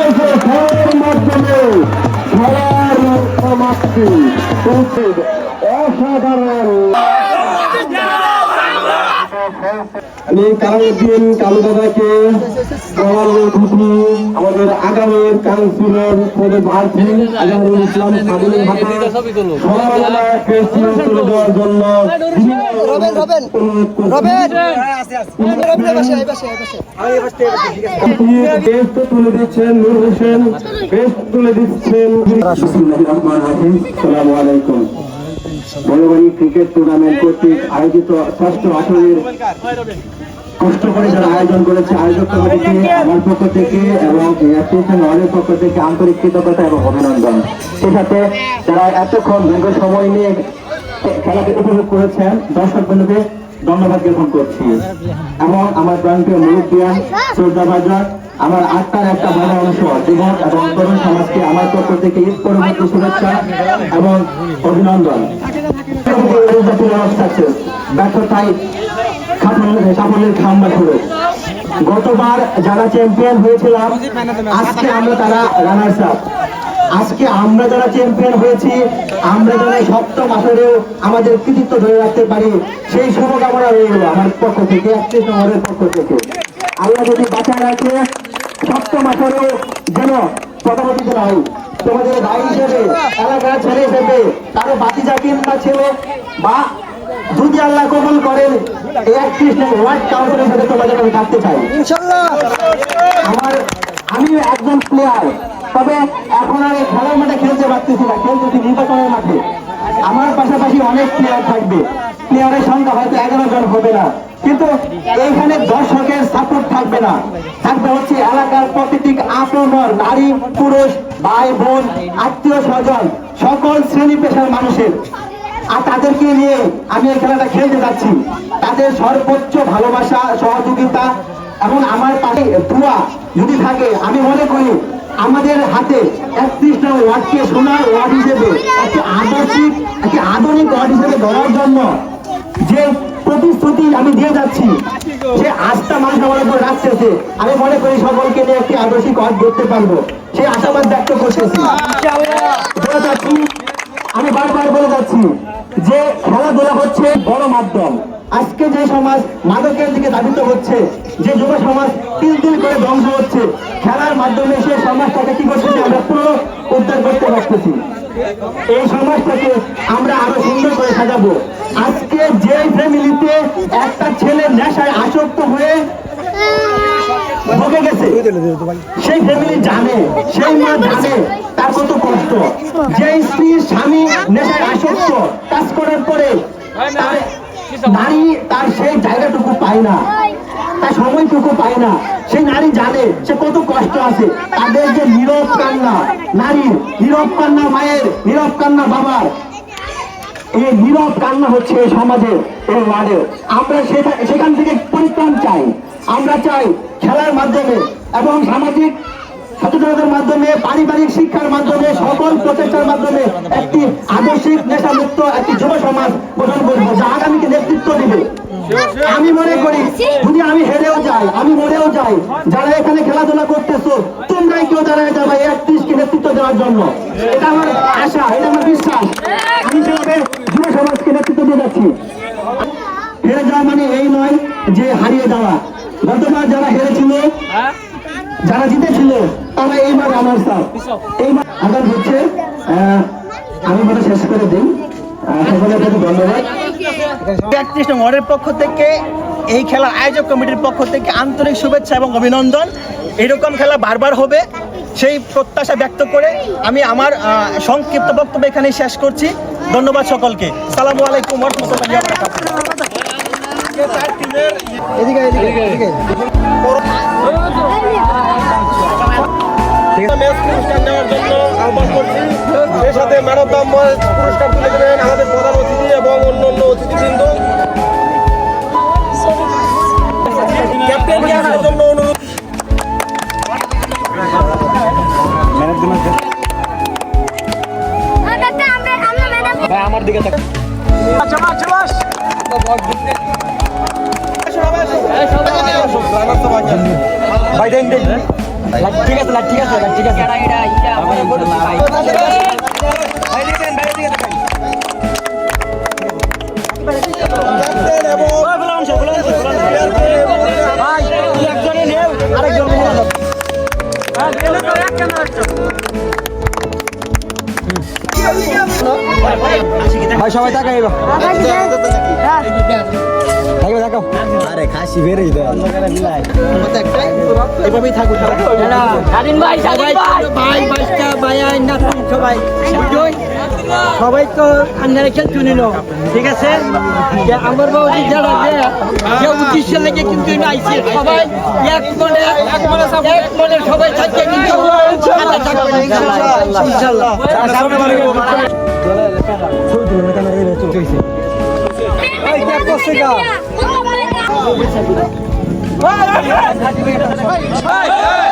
পরিশেষে খেলার মাধ্যমে খেলার সমাপ্তি অসাধারণ আমি কালাউদ্দিন কালু দাদাকে আমাদের আগামীর কাউন্সিলর পদে প্রার্থী আজহারুল ইসলাম তুলে দেওয়ার জন্য বেস্ট তুলে দিচ্ছেন নূর হোসেন। বেস্ট তুলে দিচ্ছেন। আসসালামু আলাইকুম। বড়বাড়ি ক্রিকেট টুর্নামেন্ট কর্তৃক আয়োজিত ষষ্ঠ আসরের কষ্ট করে যারা আয়োজন করেছে আয়োজক কমিটিকে আমার পক্ষ থেকে এবং অ্যাসোসিয়েশন ওয়ার্ডের পক্ষ থেকে আন্তরিক কৃতজ্ঞতা এবং অভিনন্দন। সেই সাথে যারা এতক্ষণ দীর্ঘ সময় নিয়ে খেলাকে উপভোগ করেছেন, দর্শক বন্ধুকে ধন্যবাদ জ্ঞাপন করছি। এবং আমার প্রান্তীয় মুরব্বিয়ান শ্রদ্ধা ভাজন, আমার আত্মার একটা বড় অংশ, যুবক এবং তরুণ সমাজকে আমার পক্ষ থেকে ঈদ পরবর্তী শুভেচ্ছা এবং অভিনন্দন। গতবার যারা চ্যাম্পিয়ন হয়েছিলাম আজকে আমরা তারা রানার্স আপ আজকে আমরা যারা চ্যাম্পিয়ন হয়েছি আমরা যারা সপ্তম আসরেও আমাদের কৃতিত্ব ধরে রাখতে পারি সেই শুভকামনা রইল আমার পক্ষ থেকে একত্রিশ পক্ষ থেকে আল্লাহ যদি বাঁচায় রাখে, সপ্তম আসরেও যেন প্রধানমন্ত্রী হই তোমাদের ভাই হিসেবে এলাকার ছেলে হিসেবে কারও বাতি জাকির না ছেলে। বা যদি আল্লাহ কবুল করেন একত্রিশ ওয়ার্ড কাউন্সিলের সাথে তোমাদের আমি থাকতে চাই। আমার আমি একজন প্লেয়ার তবে এখন আর খেলার মাঠে খেলতে পারতেছি না খেলতেছি নির্বাচনের মাঠে। আমার পাশাপাশি অনেক প্লেয়ার থাকবে। প্লেয়ারের সংখ্যা হয়তো এগারো জন হবে না। কিন্তু এইখানে দর্শকের সাপোর্ট থাকবে না। থাকবে হচ্ছে এলাকার প্রতিটি আপনর নারী, পুরুষ, ভাই, বোন, আত্মীয় স্বজন, সকল শ্রেণি পেশার মানুষের। আর তাদেরকে নিয়ে আমি এই খেলাটা খেলতে যাচ্ছি। তাদের সর্বোচ্চ ভালোবাসা, সহযোগিতা এবং আমার পাশে দোয়া যদি থাকে, আমি মনে করি আমাদের হাতে একত্রিশ নম্বর ওয়ার্ডকে সোনার ওয়ার্ড হিসেবে, একটি আদর্শিক, একটি আধুনিক ওয়ার্ড হিসেবে ধরার জন্য যে প্রতিশ্রুতি আমি দিয়ে যাচ্ছি। যে আস্থা মানুষ আমার উপর রাখতেছে। আমি মনে করি সকলকে নিয়ে একটি আদর্শিক ওয়ার্ড দেখতে পারব। সেই আশাবাদ ব্যক্ত করতেছি। আমি বারবার বলে যাচ্ছি যে খেলাধুলা হচ্ছে বড় মাধ্যম আজকে যে সমাজ মাদকের দিকে ধাবিত হচ্ছে, যে যুব সমাজ তিল তিল করে ধ্বংস হচ্ছে, খেলার মাধ্যমে সেই সমাজটাকে কি করতেছি, আমরা পুরো উদ্ধার করতে পারতেছি। এই সমাজটাকে আমরা আরও সুন্দর করে সাজাবো। আজকে যে ফ্যামিলিতে একটা ছেলে নেশায় আসক্ত হয়ে সেই ফ্যামিলি জানে, সেই মা জানে তার কত কষ্ট। যে স্ত্রী স্বামী নেশায় আসক্ত কাজ করার পরে নারী তার সেই জায়গাটুকু পায় না, তার সময়টুকু পায় না। সেই নারী জানে সে কত কষ্ট আছে। তাদের যে নীরব কান্না নারীর নীরব কান্না মায়ের, নীরব কান্না বাবার। এই নীরব কান্না হচ্ছে এই সমাজের এই ওয়ার্ডের আমরা সেটা সেখান থেকে পরিত্রাণ চাই। আমরা চাই খেলার মাধ্যমে এবং সামাজিক সচেতনতার মাধ্যমে, পারিবারিক শিক্ষার মাধ্যমে, সকল প্রচেষ্টার মাধ্যমে একটি আদর্শিক নেশামুক্ত একটি যুব সমাজ গঠন করব, যা আগামীকে নেতৃত্ব দিবে। আমি মনে করি, যদি আমি হেরেও যাই, আমি মরেও যাই, যারা এখানে খেলাধুলা করতেছো, তোমরাই কেউ দাঁড়ায় যাবে একত্রিশকে নেতৃত্ব দেওয়ার জন্য। এটা আমার আশা, এটা আমার বিশ্বাস। আমি যুব সমাজকে নেতৃত্ব দিয়ে যাচ্ছি। হেরে যাওয়া মানে এই নয় যে হারিয়ে যাওয়া। গতবার যারা হেরেছিল যারা জিতেছিল তারা এইবার আমার স্যার এইবার হচ্ছে আমি কথা শেষ করে দিই। সকলের প্রতি ধন্যবাদ। একত্রিশ ওয়ার্ডের পক্ষ থেকে এই খেলার আয়োজক কমিটির পক্ষ থেকে আন্তরিক শুভেচ্ছা এবং অভিনন্দন। এরকম খেলা বারবার হবে সেই প্রত্যাশা ব্যক্ত করে আমি আমার আহ, সংক্ষিপ্ত বক্তব্য এখানে শেষ করছি। ধন্যবাদ সকলকে। সালামু আলাইকুম রহমতুল্লাহি পুরস্কার নেওয়ার জন্য আহ্বান করছি। এর সাথে অফ পুরস্কার দিকে তাক ভাই দেন দেন। ঠিক আছে ঠিক আছে ঠিক আছে। সবাই তাকাই এবার। থাকবে দেখো আরে খাসি বেড়ে এভাবেই থাকুক ভাই ভাই। ভাই বাচ্চা ভাই সবাই। সবাই তো আন্ধারে খেল চুনিল ঠিক আছে? যে আমার বাবু যারা যে উদ্দেশ্য লেগে কিন্তু আইছে সবাই এক মনে এক মনে এক মনে সবাই থাকছে কিন্তু আল্লাহ থাকবে ইনশাআল্লাহ ইনশাআল্লাহ করছে